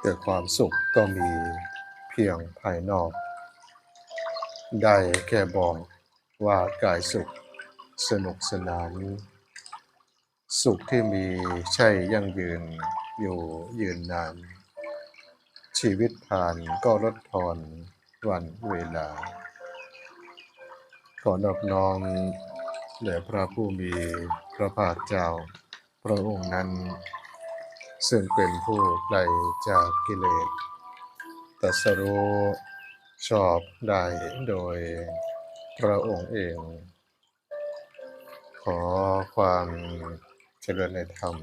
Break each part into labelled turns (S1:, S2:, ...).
S1: แต่ความสุขก็มีเพียงภายนอก ได้แค่บอกว่ากายสุขสนุกสนาน สุขที่มีใช่ยั่งยืนอยู่ยืนนาน ชีวิตผ่านก็ลดทอนวันเวลา ขอนอบน้อมแด่พระผู้มีพระภาคเจ้า พระองค์นั้น ซึ่งเป็นผู้ไกลจากกิเลสตัสรู้ชอบได้โดยพระองค์เอง ขอความเจริญในธรรม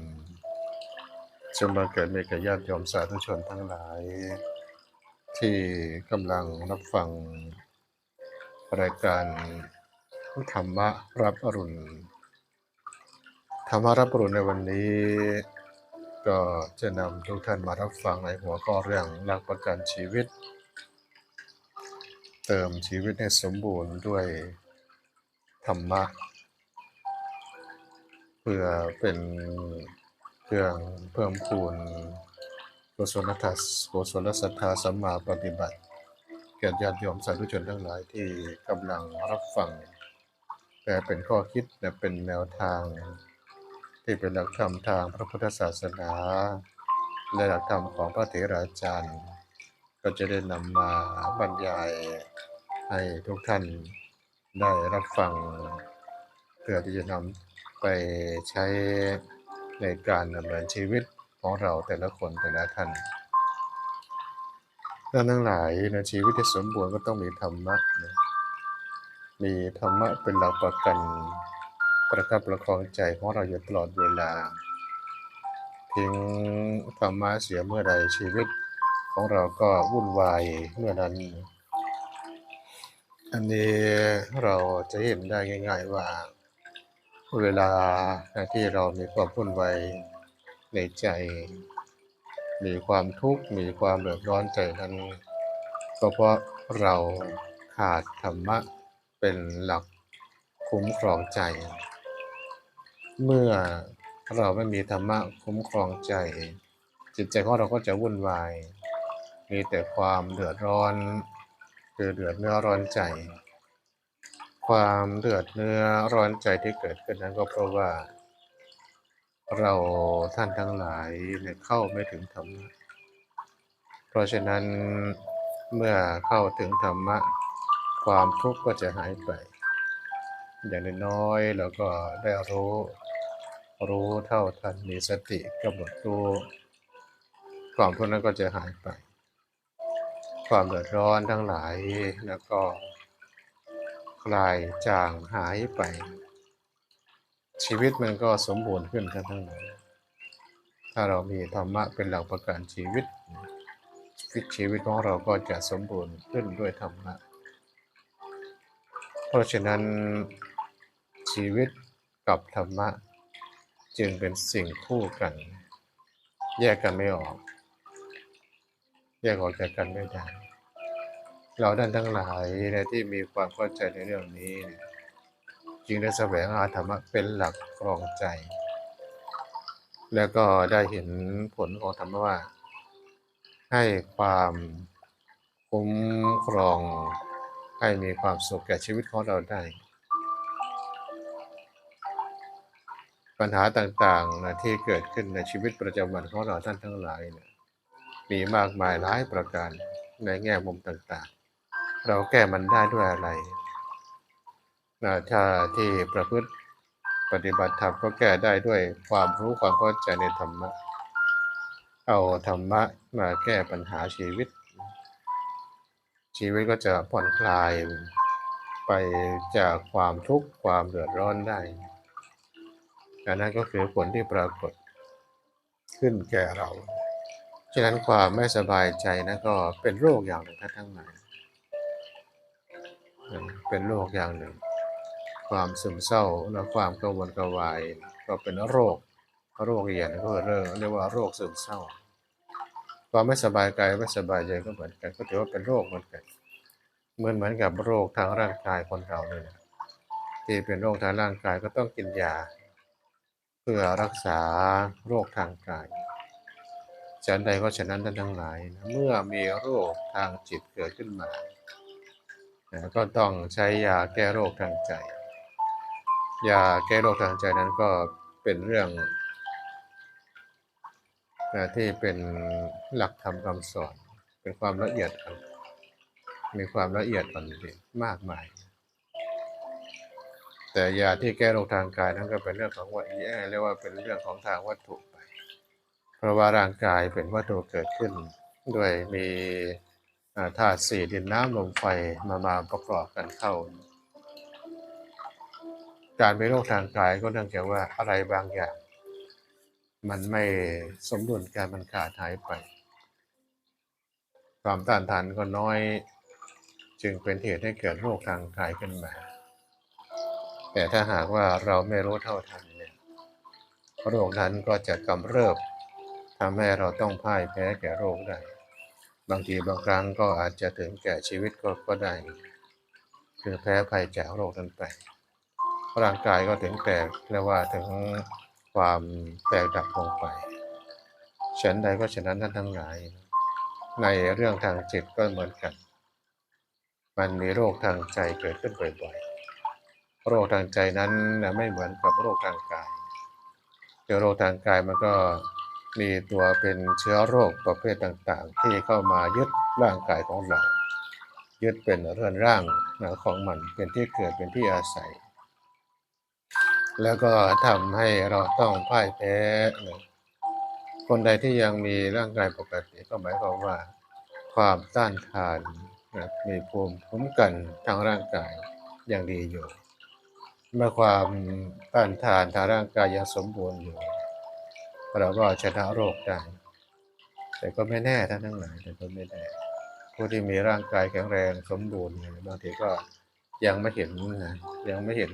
S1: จงมาเกิดมีแกญาติโยมสาธุชนทั้งหลาย ที่กำลังรับฟัง รายการธรรมะรับอรุณ ธรรมะรับอรุณในวันนี้ ก็จะนำทุกท่านมารับฟังในหัวข้อเรื่องหลักประกันชีวิต เติมชีวิตให้สมบูรณ์ด้วยธรรมะ เพื่อเป็นเครื่องเพิ่มพูนกุศลทัศกุศลศรัทธาสัมมาปฏิบัติแก่ญาติโยมสาธุชนทั้งหลายที่กำลังรับฟัง แต่เป็นข้อคิดและเป็นแนวทาง ที่เป็นหลักธรรมทางพระพุทธศาสนา และหลักธรรมของพระเถราจารย์ ก็จะได้นำมาบรรยายให้ทุกท่านได้รับฟัง เพื่อที่จะนำไปใช้ในการดำเนินชีวิตของเราแต่ละคนแต่ละท่านท่านทั้งหลายในชีวิตที่สมบูรณ์ก็ต้องมีธรรมะนะมีธรรมะเป็นหลักประกัน ประคับประคองใจของเราอยู่ตลอดเวลาทิ้งธรรมะเสียเมื่อใดชีวิตของเราก็วุ่นวายเมื่อนั้นอันนี้เราจะเห็นได้ง่าย ๆว่า เวลาที่เรามีความวุ่นวายในใจ มีความทุกข์มีความเดือดร้อนใจนั้นก็เพราะเราขาดธรรมะเป็นหลักคุ้มครองใจ เมื่อเราไม่มีธรรมะคุ้มครองใจ จิตใจของเราก็จะวุ่นวาย มีแต่ความเดือดร้อน คือเดือดเนื้อร้อนใจ ความเดือดเนื้อร้อนใจที่เกิดขึ้นนั้นก็เพราะว่า เราท่านทั้งหลายเนี่ยเข้าไม่ถึงธรรมะ เพราะฉะนั้นเมื่อเข้าถึงธรรมะ ความทุกข์ก็จะหายไป อย่างน้อยๆเราก็ได้รู้ รู้เท่าทันมีสติกำหนดรู้ความทุกข์นั้นก็จะหายไป ความเดือดร้อนทั้งหลายแล้วก็คลายจางหายไป ชีวิตมันก็สมบูรณ์ขึ้นทั้งทั้งหลายถ้าเรามีธรรมะเป็นหลักประกันชีวิตชีวิตของเราก็จะสมบูรณ์ขึ้นด้วยธรรมะเพราะฉะนั้นชีวิตกับธรรมะ จึงเป็นสิ่งคู่กัน แยกกันไม่ออก แยกออกจากกันไม่ได้ เราท่านทั้งหลายในที่มีความเข้าใจในเรื่องนี้นี่ยจึงได้แสวงหาธรรมะเป็นหลักกรองใจ แล้วก็ได้เห็นผลของธรรมะว่า ให้ความคุ้มครองให้มีความสุขแก่ชีวิตของเราได้ ปัญหาต่างๆนะที่เกิดขึ้นในชีวิตประจำวันของเราท่านทั้งหลายเนี่ยมีมากมายหลายประการในแง่มุมต่างๆ เราแก้มันได้ด้วยอะไรนะถ้าที่ประพฤติปฏิบัติธรรมก็แก้ได้ด้วยความรู้ความเข้าใจในธรรมะ เอาธรรมะมาแก้ปัญหาชีวิต ชีวิตก็จะผ่อนคลายไปจากความทุกข์ความเดือดร้อนได้ อันนั้นก็คือผลที่ปรากฏขึ้นแก่เรา ฉะนั้นความไม่สบายใจนะก็เป็นโรคอย่างหนึ่งท่านทั้งหลายเป็นโรคอย่างหนึ่ง ความซึมเศร้าและความกังวลกระวาย ก็เป็นโรคโรคเรียนก็เรียกเรียกว่าโรคซึมเศร้า ความไม่สบายกายไม่สบายใจก็เหมือนกันก็ถือว่าเป็นโรคเหมือนกันเหมือนเหมือนกับโรคทางร่างกายคนเราเนี่ยที่เป็นโรคทางร่างกายก็ต้องกินยา เพื่อรักษาโรคทางกายฉันใดก็ฉะนั้นท่านทั้งหลายนะเมื่อมีโรคทางจิตเกิดขึ้นมานะก็ต้องใช้ยาแก้โรคทางใจ ยาแก้โรคทางใจนั้นก็เป็นเรื่องนะที่เป็นหลักธรรมคำสอน เป็นความละเอียดมีความละเอียดอ่อนมากมาย แต่ยาที่แก้โรคทางกายนั้นก็เป็นเรื่องของวัตถุเรียกว่าเป็นเรื่องของทางวัตถุไป เพราะว่าร่างกายเป็นวัตถุเกิดขึ้น ด้วยมีธาตุสี่ดินน้ำลมไฟมามาประกอบกันเข้า การเป็นโรคทางกายก็เนื่องจากว่าอะไรบางอย่าง มันไม่สมดุลกันมันขาดหายไป ความต้านทานก็น้อยจึงเป็นเหตุให้เกิดโรคทางกายขึ้นมา แต่ถ้าหากว่าเราไม่รู้เท่าทันเนี่ยโรคนั้นก็จะกำเริบทำให้เราต้องพ่ายแพ้แก่โรคได้ บางทีบางครั้งก็อาจจะถึงแก่ชีวิตก็ก็ได้ คือแพ้ภัยจากโรคนั้นไปร่างกายก็ถึงแตกเรียกว่าถึงความแตกดับลงไปฉันใดก็ฉะนั้นท่านทั้งหลาย ในเรื่องทางจิตก็เหมือนกัน มันมีโรคทางใจเกิดขึ้นบ่อย โรคทางใจนั้นไม่เหมือนกับโรคทางกายเชื้อโรคทางกายมันก็มีตัวเป็นเชื้อโรคประเภทต่างๆ ที่เข้ามายึดร่างกายของเรา ยึดเป็นเรือนร่างของมันเป็นที่เกิดเป็นที่อาศัย แล้วก็ทำให้เราต้องพ่ายแพ้คนใดที่ยังมีร่างกายปกติก็หมายความว่า ความต้านทานนะมีภูมิคุ้มกันทางร่างกายยังดีอยู่ เมื่อความต้านทานทางร่างกายยังสมบูรณ์อยู่ เราก็ชนะโรคได้ แต่ก็ไม่แน่ท่านทั้งหลายแต่ก็ไม่แน่ผู้ที่มีร่างกายแข็งแรงสมบูรณ์บางทีก็ยังไม่เห็นนะยังไม่เห็น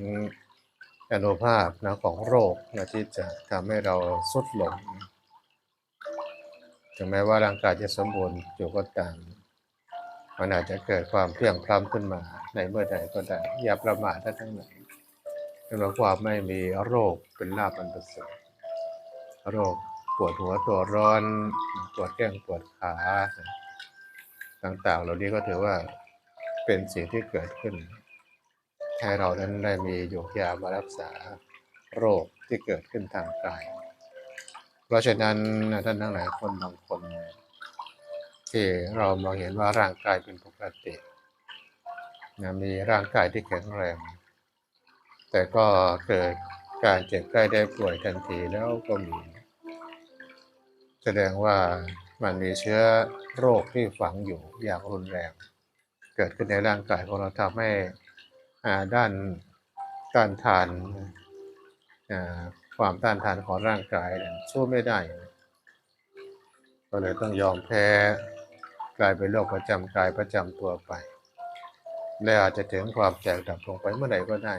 S1: อนุภาพนะของโรคนะที่จะทำให้เราสุดลงถึงแม้ว่าร่างกายจะสมบูรณ์อยู่ก็ตามมันอาจจะเกิดความเพลียงพล้ำขึ้นมาในเมื่อใดก็ได้อย่าประมาทท่านทั้งหลาย เพราะความไม่มีโรคเป็นลาภอันประเสริฐโรคปวดหัวตัวร้อน ปวดแข้งปวดขา ต่างๆ เหล่านี้ก็ถือว่าเป็นสิ่งที่เกิดขึ้นให้เรานั้นได้มีหยูกยามารักษาโรคที่เกิดขึ้นทางกาย เพราะฉะนั้นท่านทั้งหลายคนบางคนที่เรามองเห็นว่าร่างกายเป็นปกติมีร่างกายที่แข็งแรง แต่ก็เกิดการเจ็บใกล้ได้ป่วยทันทีแล้วก็มี แสดงว่ามันมีเชื้อโรคที่ฝังอยู่อย่างรุนแรง เกิดขึ้นในร่างกายของเราทำให้อ่าด้านต้านทานอ่าความต้านทานของร่างกายเนี่ยสู้ไม่ได้ ก็เลยต้องยอมแพ้กลายเป็นโรคประจำกายประจำตัวไป และอาจจะถึงความแตกดับลงไปเมื่อไหร่ก็ได้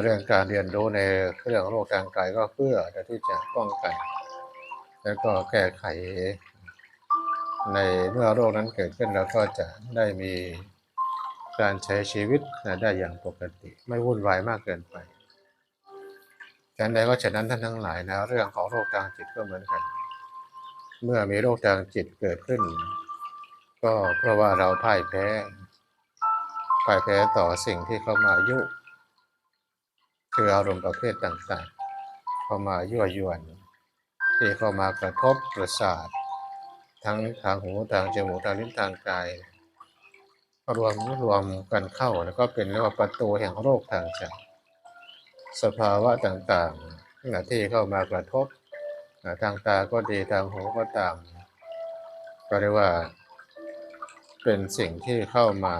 S1: เรื่องการเรียนรู้ในเรื่องโรคทางกายก็เพื่อที่จะป้องกัน แล้วก็แก้ไข ในเมื่อโรคนั้นเกิดขึ้นเราก็จะได้มีการใช้ชีวิตได้อย่างปกติ ไม่วุ่นวายมากเกินไปฉันใดก็ฉะนั้นท่านทั้งหลายนะเรื่องของโรคทางจิตก็เหมือนกัน เมื่อมีโรคทางจิตเกิดขึ้น ก็เพราะว่าเราพ่ายแพ้พ่ายแพ้ต่อสิ่งที่เข้ามายุ คืออารมณ์ประเภทต่างๆ เข้ามายั่วยวนที่เข้ามากระทบประสาท ทั้งทางหูทางจมูกทางลิ้นทางกายรวมรวมกันเข้าแล้วก็เป็นเรียกว่าประตูแห่งโรคทางใจสภาวะต่างๆนะที่เข้ามากระทบนะทางตาก็ดีทางหูก็ตาม ก็เรียกว่า เป็นสิ่งที่เข้ามา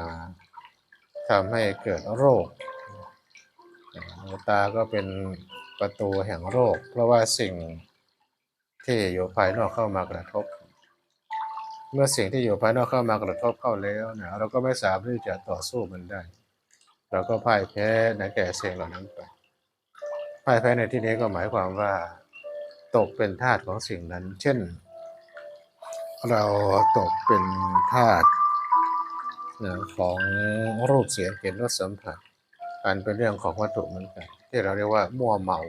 S1: ทำให้เกิดโรค ตาก็เป็นประตูแห่งโรค เพราะว่าสิ่งที่อยู่ภายนอกเข้ามากระทบ เมื่อสิ่งที่อยู่ภายนอกเข้ามากระทบเข้าแล้วเนะเราก็ไม่สามารถที่จะต่อสู้มันได้ เราก็พ่ายแพ้ในแก่สิ่งเหล่านั้นไปพ่ายแพ้ในที่นี้ก็หมายความว่า ตกเป็นทาสของสิ่งนั้น เช่น เราตกเป็นทาสของรูปเสียงกลิ่นรสสัมผัส อันเป็นเรื่องของวัตถุเหมือนกัน ที่เราเรียกว่ามัวเมา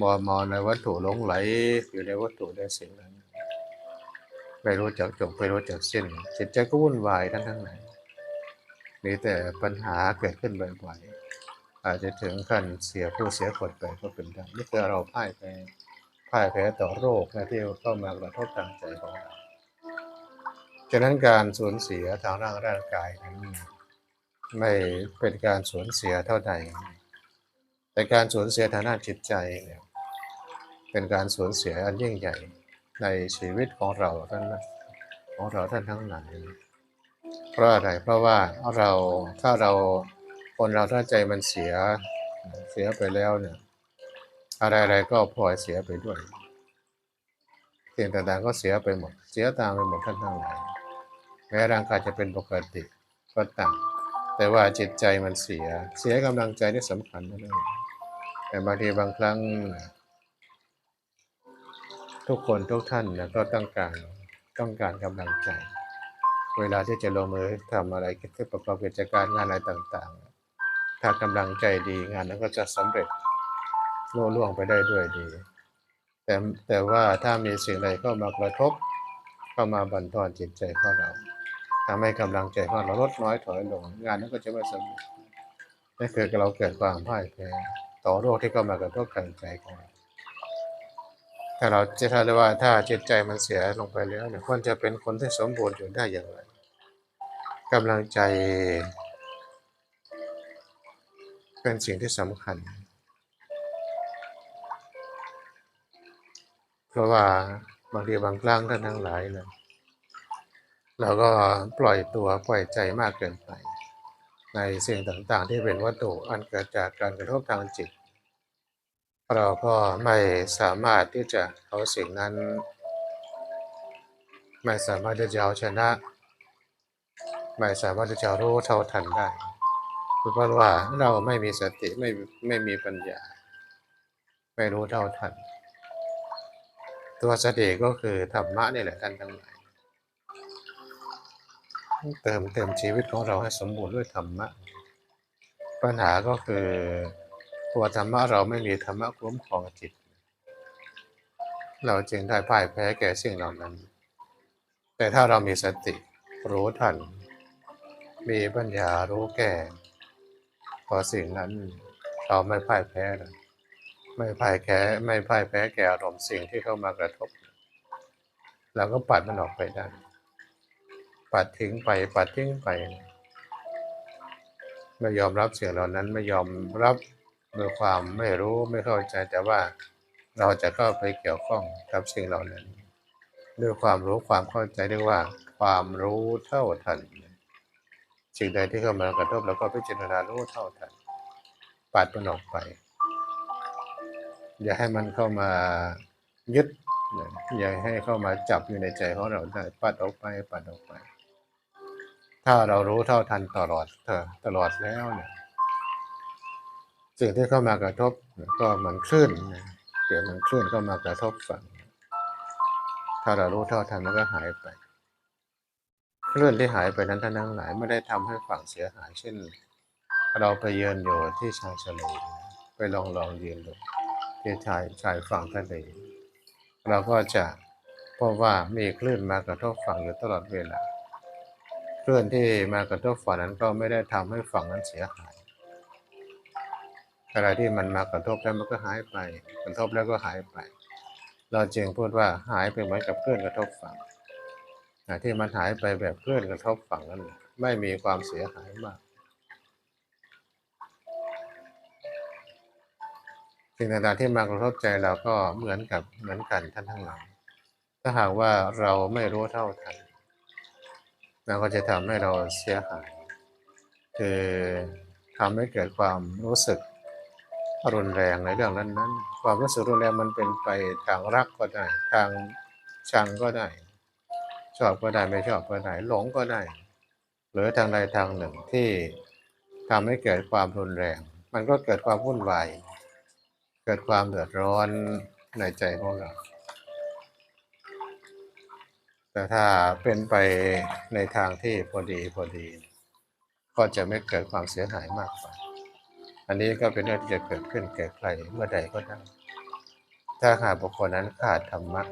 S1: มัวเมาในวัตถุหลงไหลอยู่ในวัตถุในสิ่งนั้นไม่รู้จักจบไม่รู้จักสิ้นจิตใจก็วุ่นวายทั้งทั้งนั้นมีแต่ปัญหาเกิดขึ้นบ่อยๆอาจจะถึงขั้นเสียผู้เสียคนไปก็เป็นได้นี่คือเราพ่ายแพ้พ่ายแพ้ต่อโรคนะที่เข้ามากระทบทางใจของเราฉะนั้นการสูญเสียทางร่างร่างกายนั้น ไม่เป็นการสูญเสียเท่าใด แต่การสูญเสียทางด้านจิตใจเนี่ยเป็นการสูญเสียอันยิ่งใหญ่ในชีวิตของเราท่านของเราท่านทั้งหลายเพราะอะไรเพราะว่าเราถ้าเราคนเราถ้าใจมันเสียเสียไปแล้วเนี่ยอะไรๆก็พลอยเสียไปด้วยสิ่งต่างๆก็เสียไปหมด เสียตามไปหมดท่านทั้งหลายแม้ร่างกายจะเป็นปกติก็ตาม แต่ว่าจิตใจมันเสีย เสียกำลังใจที่สำคัญนั่นเองแต่บางทีบางครั้ง ทุกคนทุกท่านนะก็ต้องการต้องการกำลังใจ เวลาที่จะลงมือทำอะไรคิดประกอบกิจการงานอะไรต่าง ๆ ถ้ากำลังใจดีงานนั้นก็จะสำเร็จลุล่วงไปได้ด้วยดี แต่แต่ว่าถ้ามีสิ่งใดเข้ามากระทบเข้ามาบั่นทอนจิตใจของเรา ทำให้กำลังใจของเราลดน้อยถอยลง งานนั้นก็จะไม่สำเร็จนั่นคือเราเกิดความพ่ายแพ้ต่อโรคที่เข้ามากระทบทางใจของเราถ้าเราจะทาได้ว่าถ้าจิตใจมันเสียลงไปแล้วเนี่ยคนจะเป็นคนที่สมบูรณ์อยู่ได้อย่างไรกำลังใจ เป็นสิ่งที่สำคัญ เพราะว่าบางทีบางครั้งท่านทั้งหลายเนี่ย เราก็ปล่อยตัวปล่อยใจมากเกินไป ในสิ่งต่างๆ ที่เป็นวัตถุอันเกิดจากการกระทบทางจิต เราก็ไม่สามารถที่จะเอาสิ่งนั้น ไม่สามารถที่จะเอาชนะ ไม่สามารถที่จะรู้เท่าทันได้เพราะว่าเราไม่มีสติไม่ไม่มีปัญญา ไม่รู้เท่าทัน ตัวสติก็คือธรรมะนี่แหละท่านทั้งหลาย เติมเต็มชีวิตของเราให้สมบูรณ์ด้วยธรรมะ ปัญหาก็คือตัวธรรมะเราไม่มีธรรมะคุ้มครองจิต เราจึงได้พ่ายแพ้แก่สิ่งเหล่านั้น แต่ถ้าเรามีสติรู้ทัน มีปัญญารู้แก่พอสิ่งนั้นเราไม่พ่ายแพ้เลยไม่พ่ายแพ้ไม่พ่ายแพ้แก่อารมณ์สิ่งที่เข้ามากระทบเราก็ปัดมันออกไปได้ ปัดทิ้งไป ปัดทิ้งไป ไม่ยอมรับสิ่งเหล่านั้นไม่ยอมรับด้วยความไม่รู้ไม่เข้าใจแต่ว่าเราจะเข้าไปเกี่ยวข้องกับสิ่งเหล่านั้นด้วยความรู้ความเข้าใจเรียกว่า ความรู้เท่าทันสิ่งใดที่เข้ามากระทบเราก็พิจารณารู้เท่าทันปัดมันออกไป อย่าให้มันเข้ามายึดอย่าให้เข้ามาจับอยู่ในใจของเราได้ปัดออกไปปัดออกไป ถ้าเรารู้เท่าทันตลอดเถอตลอดแล้วเนี่ยสิ่งที่เข้ามากระทบก็เหมือนคลื่นเดี๋ยวมันคลื่นเข้ามากระทบฝั่ง ถ้าเรารู้เท่าทันมันก็หายไปคลื่นที่หายไปนั้นท่านทั้งหลายไม่ได้ทำให้ฝั่งเสียหายเช่น เราไปเยือนอยู่ที่ชายทะเลไปลองลองยืนดูที่ชายชายฝั่งทะเลเราก็จะพบว่ามีคลื่นมากระทบฝั่งอยู่ตลอดเวลา คลื่อนที่มากระทบฝั่งนั้นก็ไม่ได้ทำให้ฝั่งนั้นเสียหายอะไรที่มันมากระทบแล้วมันก็หายไป กระทบแล้วก็หายไป เราจึงพูดว่าหายไปเหมือนกับคลื่อนกระทบฝั่งที่มันหายไปแบบคลื่อนกระทบฝั่งนั้นไม่มีความเสียหายมากสิ่งต่างๆที่มากระทบใจเราก็เหมือนกับเหมือนกันท่านทั้งหลายถ้าหากว่าเราไม่รู้เท่าทัน มันก็จะทำให้เราเสียหาย คือทำให้เกิดความรู้สึกรุนแรงในเรื่องนั้น ๆ ความรู้สึกรุนแรงมันเป็นไปทางรักก็ได้ ทางชังก็ได้ ชอบก็ได้ไม่ชอบก็ได้หลงก็ได้ หรือทางใดทางหนึ่งที่ทำให้เกิดความรุนแรง มันก็เกิดความวุ่นวาย เกิดความเดือดร้อนในใจของเรา แต่ถ้าเป็นไปในทางที่พอดีพอดี ก็จะไม่เกิดความเสียหายมากกว่าอันนี้ก็เป็นเรื่องที่จะเกิดขึ้นแก่ใครเมื่อใดก็ได้ ถ้าหากบุคคลนั้นขาดธรรมะ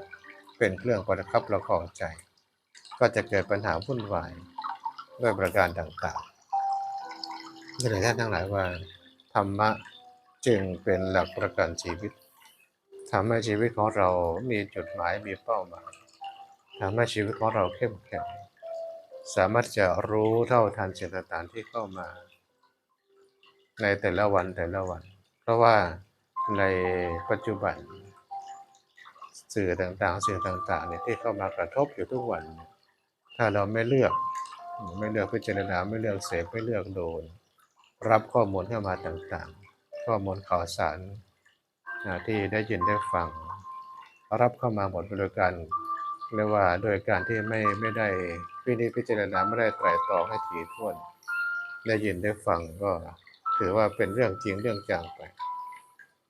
S1: เป็นเครื่องประคับประคองใจ ก็จะเกิดปัญหาวุ่นวายด้วยประการต่างๆนี่เลยท่านทั้งหลายว่า ธรรมะจึงเป็นหลักประกันชีวิตทำให้ชีวิตของเรามีจุดหมายมีเป้าหมาย ทำให้ชีวิตของเราเข้มแข็ง สามารถจะรู้เท่าทันสิ่งต่างๆที่เข้ามา ในแต่ละวันแต่ละวัน เพราะว่าในปัจจุบัน สื่อต่างๆสิ่งต่างๆเนี่ยที่เข้ามากระทบอยู่ทุกวัน ถ้าเราไม่เลือกไม่เลือกพิจารณาไม่เลือกเสพไม่เลือกโดน รับข้อมูลเข้ามาต่างๆ ข้อมูลข่าวสารที่ได้ยินได้ฟัง รับเข้ามาหมดโดยการ เรียกว่าโดยการที่ไม่ไม่ได้พินิจพิจารณาไม่ได้ไตร่ตรองให้ถี่ถ้วน ได้ยินได้ฟังก็ถือว่าเป็นเรื่องจริงเรื่องจังไป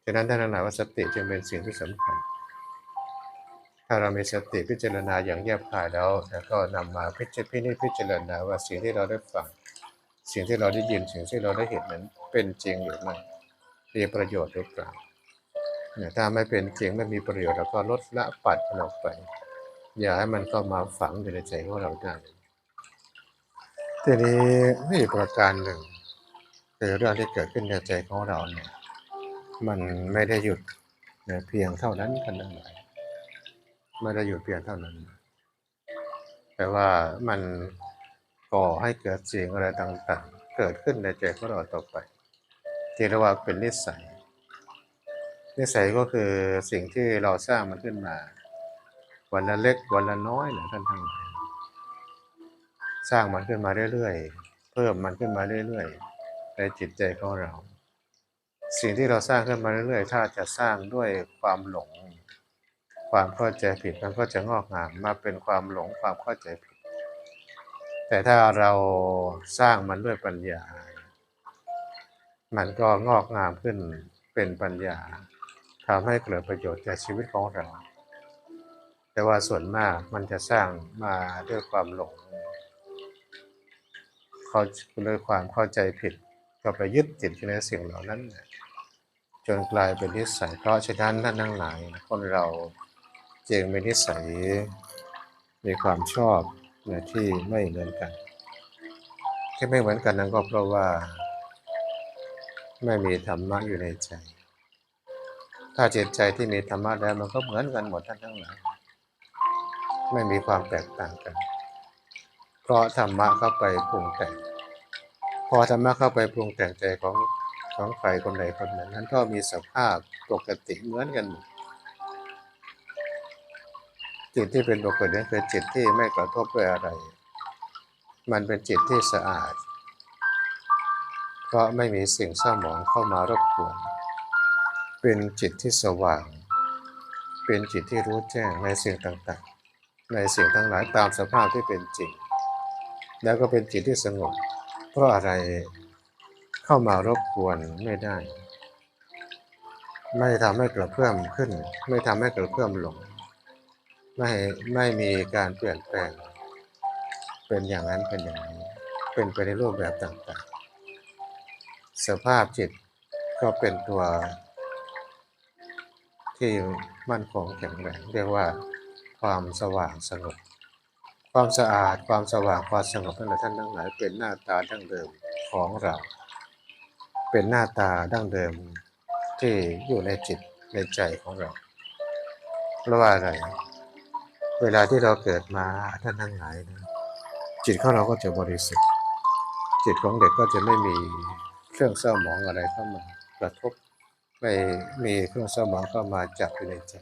S1: ฉะนั้นท่านหลายว่าสติจึงเป็นสิ่งที่สำคัญ ถ้าเรามีสติพิจารณาอย่างแยบคายแล้วแล้วก็นำมาพิจารพินิจพิจารณาว่าสิ่งที่เราได้ฟัง สิ่งที่เราได้ยินสิ่งที่เราได้เห็นนั้นเป็นจริงหรือไม่มีประโยชน์หรือเปล่าถ้าไม่เป็นจริงไม่มีประโยชน์เราก็ลดละปัดมันออกไป อย่าให้มันเข้ามาฝังอยู่ในใจของเราได้ทีนี้มีประการหนึ่งคือเรื่องที่เกิดขึ้นในใจของเราเนี่ย มันไม่ได้หยุดเนี่ยเพียงเท่านั้นกันทั้งหลายไม่ได้หยุดเพียงเท่านั้น แต่ว่ามันก่อให้เกิดสิ่งอะไรต่างๆ เกิดขึ้นในใจของเราต่อไปที่เรียกว่าเป็นนิสัยนิสัยก็คือสิ่งที่เราสร้างมันขึ้นมา วันละเล็กวันละน้อยนะท่านทั้งหลายสร้างมันขึ้นมาเรื่อยๆ เพิ่มมันขึ้นมาเรื่อยๆ ในจิตใจของเรา สิ่งที่เราสร้างขึ้นมาเรื่อยๆ ถ้าจะสร้างด้วยความหลง ความเข้าใจผิดมันก็จะงอกงามมาเป็นความหลงความเข้าใจผิด แต่ถ้าเราสร้างมันด้วยปัญญา มันก็งอกงามขึ้นเป็นปัญญาทำให้เกิดประโยชน์แก่ชีวิตของเรา แต่ว่าส่วนมากมันจะสร้างมาด้วยความหลงเขาด้วยความเข้าใจผิดก็ไปยึดติดอยู่ในสิ่งเหล่านั้น จนกลายเป็นนิสัยเพราะฉะนั้นท่านทั้งหลายคนเราจึงมีนิสัยมีความชอบในที่ไม่เหมือนกันที่ไม่เหมือนกันนั้นก็เพราะว่า ไม่มีธรรมะอยู่ในใจ ถ้าจิตใจที่มีธรรมะแล้วมันก็เหมือนกันหมดท่านทั้งหลาย ไม่มีความแตกต่างกัน เพราะธรรมะเข้าไปปรุงแต่ง พอธรรมะเข้าไปปรุงแต่งใจของของใครคนใดคนหนึ่งนั้นก็มีสภาพปกติเหมือนกันหมดจิตที่เป็นปกตินั้นคือจิตที่ไม่กระทบด้วยอะไร มันเป็นจิตที่สะอาด เพราะไม่มีสิ่งเศร้าหมองเข้ามารบกวน เป็นจิตที่สว่าง เป็นจิตที่รู้แจ้งในสิ่งต่างๆ ในสิ่งทั้งหลายตามสภาพที่เป็นจริง แล้วก็เป็นจิตที่สงบ เพราะอะไรเข้ามารบกวนไม่ได้ ไม่ทำให้เกิดเพิ่มขึ้น ไม่ทำให้เกิดเพิ่มลง ไม่ไม่มีการเปลี่ยนแปลง เป็นอย่างนั้นเป็นอย่างนี้ เป็นไปในรูปแบบต่างๆ สภาพจิตก็เป็นตัวที่มั่นคงแข็งแรงเรียกว่า ความสว่างสงบ ความสะอาดความสว่างความสงบทั้งหลายท่านทั้งหลายเป็นหน้าตาดั้งเดิมของเรา เป็นหน้าตาดั้งเดิมที่อยู่ในจิตในใจของเราเพราะว่าอะไร เวลาที่เราเกิดมาท่านทั้งหลายนะจิตของเราก็จะบริสุทธิ์ จิตของเด็กก็จะไม่มีเครื่องเศร้าหมองอะไรเข้ามากระทบไม่มีเครื่องเศร้าหมองเข้ามาจับอยู่ในใจ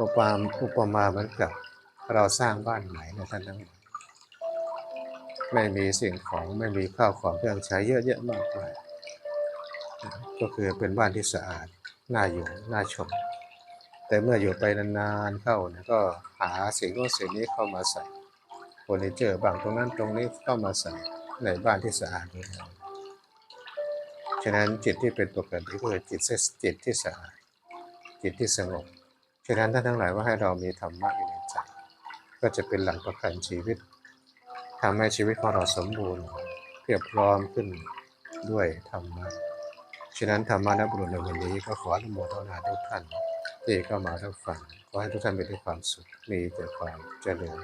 S1: อุปมาอุปมาเหมือนกับเราสร้างบ้านใหม่นะท่านทั้งหลายไม่มีสิ่งของไม่มีข้าวของเครื่องใช้เยอะแยะมากมายก็คือเป็นบ้านที่สะอาดน่าอยู่น่าชม แต่เมื่ออยู่ไปนานๆเข้าเนี่ยก็หาสิ่งโน้นสิ่งนี้เข้ามาใส่เฟอร์นิเจอร์บางตรงนั้นตรงนี้เข้ามาใส่ในบ้านที่สะอาดนี้แล้วฉะนั้นจิตที่เป็นปกติก็คือจิตจิตที่สะอาดจิตที่สงบ ฉะนั้นท่านทั้งหลายว่าให้เรามีธรรมะอยู่ในใจก็จะเป็นหลักประกันชีวิตทำให้ชีวิตของเราสมบูรณ์เพียบพร้อมขึ้นด้วยธรรมะ ฉะนั้นธรรมะนบุรุษในวันนี้ก็ขออนุโมทนาทุกท่านที่เข้ามารับฟังขอให้ทุกท่านมีแต่ความสุขมีแต่ความเจริญ